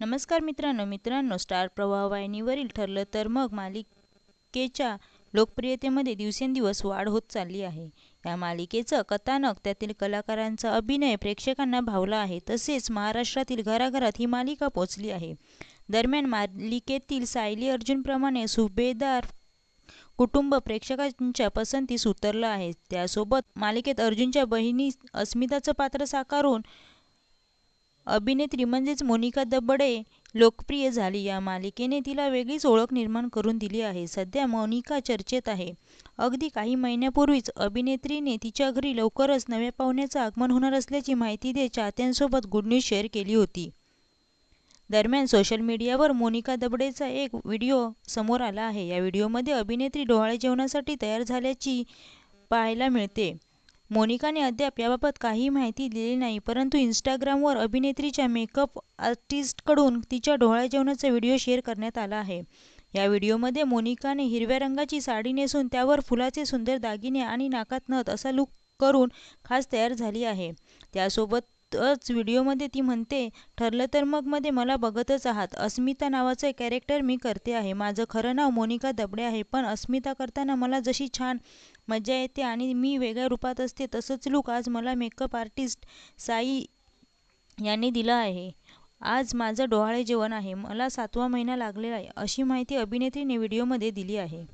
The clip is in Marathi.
नमस्कार मित्रांनो मित्रांनो स्टार प्रवाह वाहिनीवरील ठरलं तर मग मालिकेच्या लोकप्रियतेमध्ये दिवसेंदिवस वाढ होत चालली आहे. या मालिकेचं कथानक त्यातील कलाकारांचा अभिनय प्रेक्षकांना भावला आहे तसेच महाराष्ट्रातील घराघरात ही मालिका पोचली आहे. दरम्यान मालिकेतील सायली अर्जुनप्रमाणे सुभेदार कुटुंब प्रेक्षकांच्या पसंतीस उतरलं आहे. त्यासोबत मालिकेत अर्जुनच्या बहिणी अस्मिताचं पात्र साकारून अभिनेत्री म्हणजेच मोनिका दबडे लोकप्रिय झाली. या मालिकेने तिला वेगळीच ओळख निर्माण करून दिली आहे. सध्या मोनिका चर्चेत आहे. अगदी काही महिन्यापूर्वीच अभिनेत्रीने तिच्या घरी लवकरच नव्या पाहुण्याचं आगमन होणार असल्याची माहिती देत चाहत्यांसोबत गुड न्यूज शेअर केली होती. दरम्यान सोशल मीडियावर मोनिका दबडेचा एक व्हिडिओ समोर आला आहे. या व्हिडिओमध्ये अभिनेत्री डोहाळे जेवणासाठी तयार झाल्याची पाहायला मिळते. मोनिकाने अद्याप याबाबत काही माहिती दिली नाही परंतु इन्स्टाग्रामवर अभिनेत्रीच्या मेकअप आर्टिस्टकडून तिच्या डोहाळे जेवणाचा व्हिडिओ शेअर करण्यात आला आहे. या व्हिडिओमध्ये मोनिकाने हिरव्या रंगाची साडी नेसून त्यावर फुलाचे सुंदर दागिने आणि नाकात नथ असा लुक करून खास तयार झाली आहे. त्यासोबत तच व्हिडिओमध्ये ती म्हणते ठरलं तर मग मध्ये मला बघतच आहात. अस्मिता नावाचं कॅरेक्टर मी करते आहे. माझं खरं नाव मोनिका दबडे आहे पण अस्मिता करताना मला जशी छान मजा येते आणि मी वेगळ्या रूपात असते तसंच लूक आज मला मेकअप आर्टिस्ट साई यांनी दिला आहे. आज माझं डोहाळे जेवण आहे. मला सातवा महिना लागलेला आहे. अशी माहिती अभिनेत्रीने व्हिडिओमध्ये दिली आहे.